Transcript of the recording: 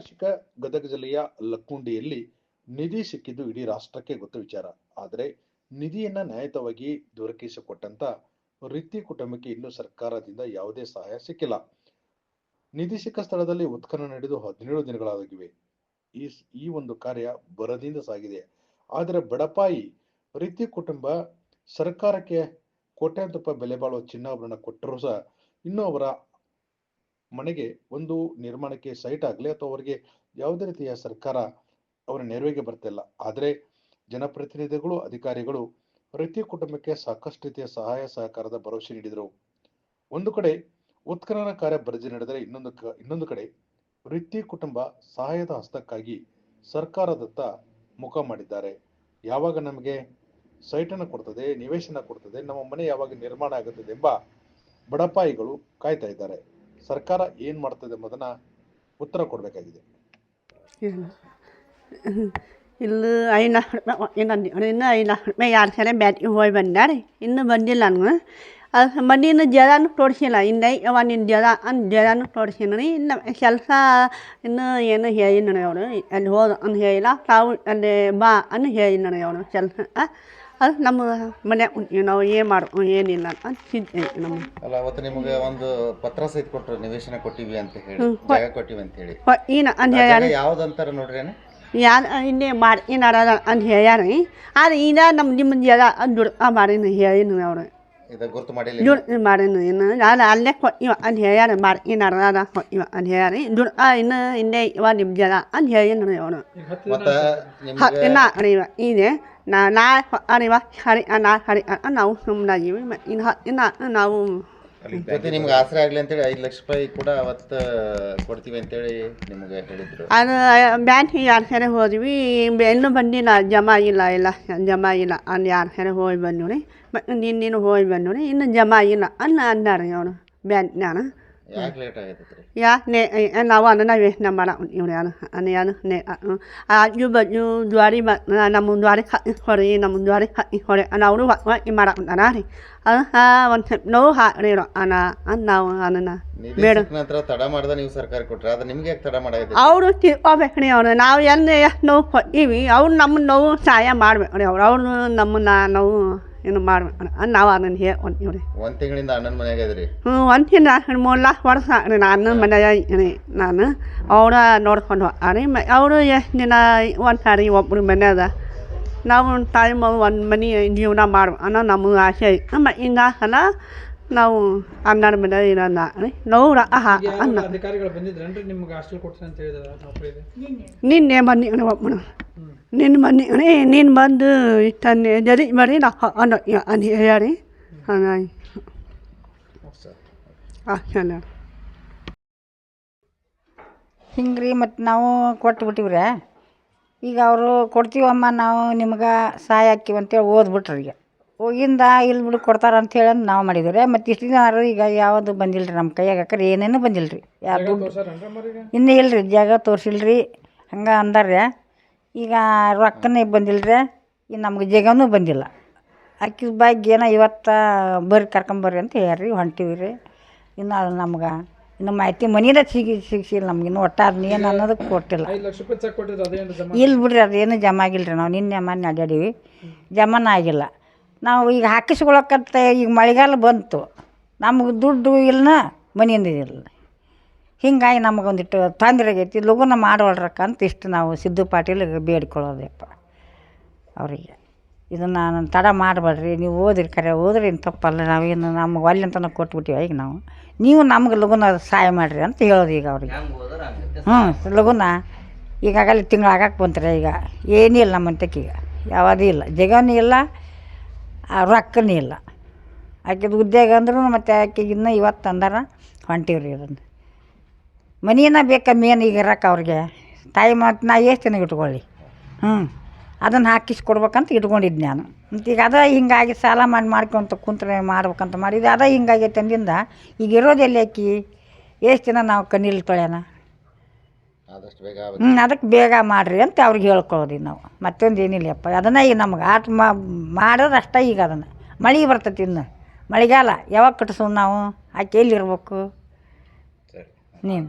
ಐತಿಹಾಸಿಕ ಗದಗ ಜಿಲ್ಲೆಯ ಲಕ್ಕುಂಡಿಯಲ್ಲಿ ನಿಧಿ ಸಿಕ್ಕಿದ್ದು ಇಡೀ ರಾಷ್ಟ್ರಕ್ಕೆ ಗೊತ್ತ ವಿಚಾರ. ಆದರೆ ನಿಧಿಯನ್ನ ನ್ಯಾಯಯುತವಾಗಿ ದೊರಕಿಸಿಕೊಟ್ಟಂತ ರೀತಿ ಕುಟುಂಬಕ್ಕೆ ಇನ್ನೂ ಸರ್ಕಾರದಿಂದ ಯಾವುದೇ ಸಹಾಯ ಸಿಕ್ಕಿಲ್ಲ. ನಿಧಿ ಸಿಕ್ಕ ಸ್ಥಳದಲ್ಲಿ ಉತ್ಖನನ ನಡೆದು ಹದಿನೇಳು ದಿನಗಳಾಗಿವೆ. ಈ ಒಂದು ಕಾರ್ಯ ಬರದಿಂದ ಸಾಗಿದೆ. ಆದರೆ ಬಡಪಾಯಿ ರೀತಿ ಕುಟುಂಬ ಸರ್ಕಾರಕ್ಕೆ ಕೋಟ್ಯಾಂತ ಬೆಲೆ ಬಾಳುವ ಚಿನ್ನಾಭರಣ ಕೊಟ್ಟರೂ ಸಹ ಇನ್ನೂ ಅವರ ಮನೆಗೆ ಒಂದು ನಿರ್ಮಾಣಕ್ಕೆ ಸೈಟ್ ಆಗಲಿ ಅಥವಾ ಅವರಿಗೆ ಯಾವುದೇ ರೀತಿಯ ಸರ್ಕಾರ ಅವರ ನೆರವಿಗೆ ಬರ್ತಿಲ್ಲ ಆದರೆ ಜನಪ್ರತಿನಿಧಿಗಳು, ಅಧಿಕಾರಿಗಳು ಪ್ರತಿ ಕುಟುಂಬಕ್ಕೆ ಸಾಕಷ್ಟು ರೀತಿಯ ಸಹಾಯ ಸಹಕಾರದ ಭರವಸೆ ನೀಡಿದರು. ಒಂದು ಕಡೆ ಉತ್ಖನನ ಕಾರ್ಯ ಬರ್ಜಿ ನಡೆದರೆ ಇನ್ನೊಂದು ಇನ್ನೊಂದು ಕಡೆ ವೃತ್ತಿ ಕುಟುಂಬ ಸಹಾಯದ ಹಸ್ತಕ್ಕಾಗಿ ಸರ್ಕಾರದತ್ತ ಮುಖ ಮಾಡಿದ್ದಾರೆ. ಯಾವಾಗ ನಮಗೆ ಸೈಟನ್ನು ಕೊಡ್ತದೆ, ನಿವೇಶನ ಕೊಡ್ತದೆ, ನಮ್ಮ ಮನೆ ಯಾವಾಗ ನಿರ್ಮಾಣ ಆಗುತ್ತದೆ ಎಂಬ ಬಡಪಾಯಿಗಳು ಕಾಯ್ತಾ ಇದ್ದಾರೆ. ಸರ್ಕಾರ ಏನು ಮಾಡ್ತದೆ ಎಂಬುದನ್ನ ಉತ್ತರ ಕೊಡಬೇಕಾಗಿದೆ. ಇಲ್ಲ. ಐನಾ ಇನ್ನು ಇನ್ನು ಐನಾ ಎರಡು ಸಲ ಬ್ಯಾಟ್ರಿ ಹೋಗಿ ಬಂದಾರೆ? ಇನ್ನೂ ಬಂದಿಲ್ಲ ನಾನು ಅದು ಮನಿನ ಜರಾನು ತೋರಿಸಿಲ್ಲ. ಇನ್ನೈ ಅವ ನಿನ್ನ ಜರ ಅನ್ ಜರಾನು ತೋರಿಸಿಲ್ಲ ರೀ. ಇನ್ನು ಕೆಲಸ ಇನ್ನೂ ಏನು ಹೇಳಿಲ್ಲ ನೋಡಿ ಅವರು. ಅಲ್ಲಿ ಹೋದ ಅನ್ ಹೇಳಿಲ್ಲ, ತಾವು ಅಲ್ಲಿ ಬಾ ಅನ್ ಹೇಳಿಲ್ಲ ನೋಡಿ ಅವರು ಕೆಲಸ ಅದು ನಮ್ಮ ಮನೆ ನಾವು ಏನು ಮಾಡು ಏನಿಲ್ಲ ಅಂತ ಚಿಂತೆ ನಮ್ಮ ಅಲ್ಲ ಅವತ್ತು ನಿಮಗೆ ಒಂದು ಪತ್ರ ಸಹಿತ ಕೊಟ್ಟರು ನಿವೇಶನ ಕೊಟ್ಟಿವಿ ಅಂತ ಹೇಳಿ ಜಾಗ ಕೊಟ್ಟಿವಿ ಅಂತ ಹೇಳಿ. ಏನು ಅಂತ ಹೇಳ್ಯಾರ? ಜಾಗ ಯಾವ್ದಂತಾರ ನೋಡ್ರೇನು ಯಾರು ಇನ್ನೇ ಮಾಡಿ ಏನಾರ ಅಂತ ಹೇಳ್ಯಾರ? ಆದ್ರೆ ಈಗ ನಮ್ಮ ನಿಮ್ಮ ಅಂದ್ಬಿಡು ಆ ಮಾಡಿನ ಹೇಳಿನ ಅವರು. ಇದು ಗುರುತು ಮಾಡಿಲ್ಲ ದುಡ್ಡು ಮಾಡೀನಿ ಇನ್ನು ನಾನು ಅಲ್ಲೇ ಕೊಟ್ಟಿವ ಅಂತ ಹೇಳ್ಯಾರ ಮಾಡಿ ಕೊಟ್ಟಿವ ಅಂತ ಹೇಳ್ಯಾರ. ಇನ್ನು ಇನ್ನೇ ಇವ ನಿಮ್ಮ ಜರ ಹೇಳಿ ಹೇಳಿನ ಅವರು ಮತ್ತೆ ನಿಮ್ಗೆ ಇನ್ನ ಅರಿವ ಇದೆ. ನಾ ನಾ ಅರಿವ ಹರಿ ನಾ ಹರಿ ನಾವು ಸುಮ್ಮನಾಗಿವಿ ಇನ್ನು ಇನ್ನು ನಾವು ಜೊತೆ ನಿಮ್ಗೆ ಆಸರೆ ಆಗಲಿ ಅಂತೇಳಿ ಐದು ಲಕ್ಷ ರೂಪಾಯಿ ಕೂಡ ಅವತ್ತು ಕೊಡ್ತೀವಿ ಅಂತೇಳಿ ನಿಮ್ಗೆ ಹೇಳಿದ್ರು. ಅದು ಬ್ಯಾಂಕ್ ಯಾರು ಸರಿ ಹೋದ್ವಿ. ಇನ್ನೂ ಬಂದಿಲ್ಲ ಜಮಾ ಇಲ್ಲ ಇಲ್ಲ ಜಮಾ ಇಲ್ಲ ಅಲ್ಲಿ ಯಾರು ಸರಿ ಹೋಗಿ ಬಂದು ರೀ ಮತ್ತು ನಿನ್ನೇನು ಹೋಗಿ ಬಂದು ರೀ ಇನ್ನು ಜಮಾ ಇಲ್ಲ ಅನ್ನ ಅಂದಾರೆ ಅವನು ಬ್ಯಾಂಕ್ನಾಗ ಯಾಕೆ ಲೇಟ್ ನಾವು ಅನ್ನ ಯಾರು ನೆ ಆಜು ಬಾಜು ದ್ವಾರಿ ನಮ್ಮ ದ್ವಾರಿ ಹಾಕಿ ನಮ್ಮ ದ್ವಾರಿ ಹಾಕಿ ಮಾಡಾರ ರೀ. ಅದು ಒಂದು ಸ್ವಲ್ಪ ನೋವು ಹಾಕ್ರಿ ಅನ್ನ ಅನ್ನ ನಾವು ಅನ್ನ ಬೇಡ ನಂತರ ತಡ ಮಾಡ್ದ ನೀವು ಸರ್ಕಾರ ಕೊಟ್ರೆ ಅದು ನಿಮ್ಗೆ ಯಾಕೆ ತಡ ಮಾಡಾಗೈತೆ ಅವರು ತಿಳ್ಕೊಬೇಕು ರೀ ಅವ್ರು. ನಾವು ಎಲ್ಲಿ ಎಷ್ಟು ನೋವು ಕೊಟ್ಟಿವಿ ಅವ್ರು ನಮ್ಮ ನೋವು ಸಹಾಯ ಮಾಡ್ಬೇಕು ರೀ ಅವ್ರು. ಅವ್ರು ನಮ್ಮನ್ನ ನೋವು ಏನು ಮಾಡ ನಾವು ಅದನ್ನು ಹೇ ಒಂದು ಒಂದ್ ತಿಂಗಳಿಂದ ಅಣ್ಣನ ಮನೆಯಾಗ ಇದ್ರಿ? ಹ್ಞೂ ಒಂದು ತಿಂಗಳ ಮೂಲ ವರ್ಷ ನಾನು ಮನೆಯಾಗ ನಾನು ಅವರ ನೋಡ್ಕೊಂಡು ಮ ಅವರು ಎಷ್ಟು ದಿನ ಒಂದು ಸಾರಿ ಒಬ್ರು ಮನ್ಯಾಗ. ನಾವು ಟೈಮ್ ಒಂದು ಮನೆ ಜೀವನ ಮಾಡ್ ಅನ್ನೋ ನಮ್ಮ ಆಸೆ ಐತೆ ಮ ಹಿಂಗಾಕಲ್ಲ ನಾವು ಹನ್ನೆರಡು ಮನೆ ಇರೋಣ ನೋಡ ಆಹಾ ಅನ್ನ. ಅಧಿಕಾರಿಗಳು ಬಂದಿದ್ರೇನ್ರಿ? ನಿಮ್ಗೆ ಹಾಸ್ಟೆಲ್ ಕೊಡ್ತೀನಿ ಅಂತ ಹೇಳಿದಾರೆ ನೌಕರಿದೆ ನಿನ್ನೆ ಬನ್ನಿ ಒಬ್ಬನು ನಿನ್ನ ಬನ್ನಿ ನೀನು ಬಂದು ತನ್ನೆ ಜರಿ ಮಾಡಿ ನಾ ಅನ್ನ ಅನ್ನ ಹೇಳಿ. ಅನ್ನ ಹಾಂ ಹಿಂಗೆ ರೀ ಮತ್ತು ನಾವು ಕೊಟ್ಟು ಬಿಟ್ಟಿವ್ರೆ. ಈಗ ಅವರು ಕೊಡ್ತೀವಮ್ಮ ನಾವು ನಿಮ್ಗೆ ಸಹಾಯ ಹಾಕಿವಂತೇಳಿ ಓದ್ಬಿಟ್ರಿ ಈಗ. ಹೋಗಿಂದ ಇಲ್ಲಿ ಬಿಡು ಕೊಡ್ತಾರೆ ಅಂತೇಳಿ ನಾವು ಮಾಡಿದ್ವಿ ಮತ್ತು ಇಷ್ಟು ದಿನ ಆದ್ರೂ ಈಗ ಯಾವುದು ಬಂದಿಲ್ಲ ರೀ ನಮ್ಮ ಕೈಯಾಗ. ಯಾಕಂದ್ರೆ ಏನೇನು ಬಂದಿಲ್ಲ ರೀ ಯಾರು ದುಡ್ಡು ಇನ್ನೂ ಇಲ್ಲ ರೀ ಜಾಗ ತೋರಿಸಿಲ್ಲ ರೀ ಹಂಗೆ ಅಂದಾರೆ ಈಗ ರೊಕ್ಕನೇ ಬಂದಿಲ್ಲ ರೀ ಇನ್ನು ನಮ್ಗೆ ಜಾಗನೂ ಬಂದಿಲ್ಲ. ಅಕ್ಕಿ ಭಾಗ್ಯ ಏನೋ ಇವತ್ತು ಬರ್ರಿ ಕರ್ಕೊಂಬರ್ರಿ ಅಂತ ಹೇಳ್ರಿ ಹೊಂಟೀವಿ ರೀ ಇನ್ನು ಅದು ನಮ್ಗೆ ಇನ್ನು ಮಾಹಿತಿ ಮನಿದ ಸಿಗಿ ಸಿಗಿಸಿಲ್ಲ ನಮ್ಗೆ. ಇನ್ನು ಒಟ್ಟು ಅದನ್ನ ಏನು ಅನ್ನೋದಕ್ಕೆ ಕೊಟ್ಟಿಲ್ಲ. ಇಲ್ಲ ಬಿಡ್ರಿ ಅದೇನು ಜಮಾ ಆಗಿಲ್ಲ ರೀ ನಾವು. ನಿನ್ನೆ ಮೊನ್ನೆ ಅಡ್ಡಾಡೀವಿ ಜಮಾನ ಆಗಿಲ್ಲ. ನಾವು ಈಗ ಹಾಕಿಸ್ಕೊಳಕ್ಕಂತ ಈಗ ಮಳೆಗಾಲ ಬಂತು. ನಮ್ಗೆ ದುಡ್ಡು ಇಲ್ಲ ಮನೆಯಿಂದ ಇಲ್ಲ ಹಿಂಗಾಗಿ ನಮಗೊಂದಿಷ್ಟು ತೊಂದರೆ ಆಗೈತಿ. ಲಗುನ ಮಾಡೋಳ್ರಕ್ಕ ಅಂತ ಇಷ್ಟು ನಾವು ಸಿದ್ದು ಪಾಟೀಲಿಗೆ ಬೇಡ್ಕೊಳ್ಳೋದಪ್ಪ ಅವರಿಗೆ. ಇದನ್ನು ನಾನು ತಡ ಮಾಡಬೇಡ್ರಿ. ನೀವು ಓದಿರಿ ಕರೆ ಓದ್ರಿ ಏನು ತಪ್ಪಲ್ಲ. ನಾವೇನು ನಮ್ಗೆ ಒಲ್ಲೆ ಅಂತ ಕೊಟ್ಬಿಟ್ಟಿವಿ ಈಗ ನಾವು. ನೀವು ನಮ್ಗೆ ಲಗುನ ಸಹಾಯ ಮಾಡಿರಿ ಅಂತ ಹೇಳೋದು ಈಗ ಅವ್ರಿಗೆ. ಹ್ಞೂ ಲಗುನ ಈಗಾಗಲೇ ತಿಂಗಳು ಆಗಕ್ಕೆ ಬಂತ್ರಿ ಈಗ. ಏನಿಲ್ಲ ನಮ್ಮಂತಕ್ಕೆ ಈಗ ಯಾವುದೂ ಇಲ್ಲ. ಜಗನೂ ಇಲ್ಲ. ರೊಕ್ಕನೂ ಇಲ್ಲ. ಆಕೆದು ಉದ್ಯೋಗ ಅಂದ್ರೂ ಮತ್ತು ಆಕೆಗೆ ಇನ್ನೂ ಇವತ್ತು ಅಂದಾರ ಹೊಂಟೀವ್ರಿ ಅದನ್ನು ಮನೇನ ಬೇಕಾ ಮೇನ್ ಈಗ ಇರಕ್ಕೆ ಅವ್ರಿಗೆ. ತಾಯಿ ಮತ್ತು ನಾ ಎಷ್ಟು ದಿನ ಇಟ್ಕೊಳ್ಳಿ? ಹ್ಞೂ ಅದನ್ನು ಹಾಕಿಸಿ ಕೊಡ್ಬೇಕಂತ ಇಟ್ಕೊಂಡಿದ್ದು ನಾನು. ಮತ್ತು ಈಗ ಅದ ಹಿಂಗಾಗಿ ಸಾಲ ಮಾಡಿ ಮಾಡ್ಕೊಂತ ಕುಂತ್ರೆ ಮಾಡ್ಬೇಕಂತ ಮಾಡಿದ್ದೆ ಅದ ಹಿಂಗಾಗೈತೆ ಅಂದಿಂದ ಈಗ ಇರೋದೆಲ್ಲಿ ಆಕಿ? ಎಷ್ಟು ದಿನ ನಾವು ಕಣ್ಣಿಲ್ಲಿ ತೊಳ್ಯಾನ ಆದಷ್ಟು ಬೇಗ ಹ್ಞೂ ಅದಕ್ಕೆ ಬೇಗ ಮಾಡ್ರಿ ಅಂತ ಅವ್ರಿಗೆ ಹೇಳ್ಕೊಳ್ಳೋದು ಈಗ ನಾವು. ಮತ್ತೊಂದು ಏನಿಲ್ಲಪ್ಪ ಅದನ್ನು ಈಗ ನಮ್ಗೆ ಆಟ ಮಾಡೋದು ಅಷ್ಟೇ ಈಗ ಅದನ್ನು. ಮಳೆ ಬರ್ತೈತಿ ಇನ್ನು. ಮಳೆಗಾಲ ಯಾವಾಗ ಕಟ್ಟಿಸೋ ನಾವು? ಆಕೆ ಎಲ್ಲಿರ್ಬೇಕು? ಸರಿ. ನೀನು.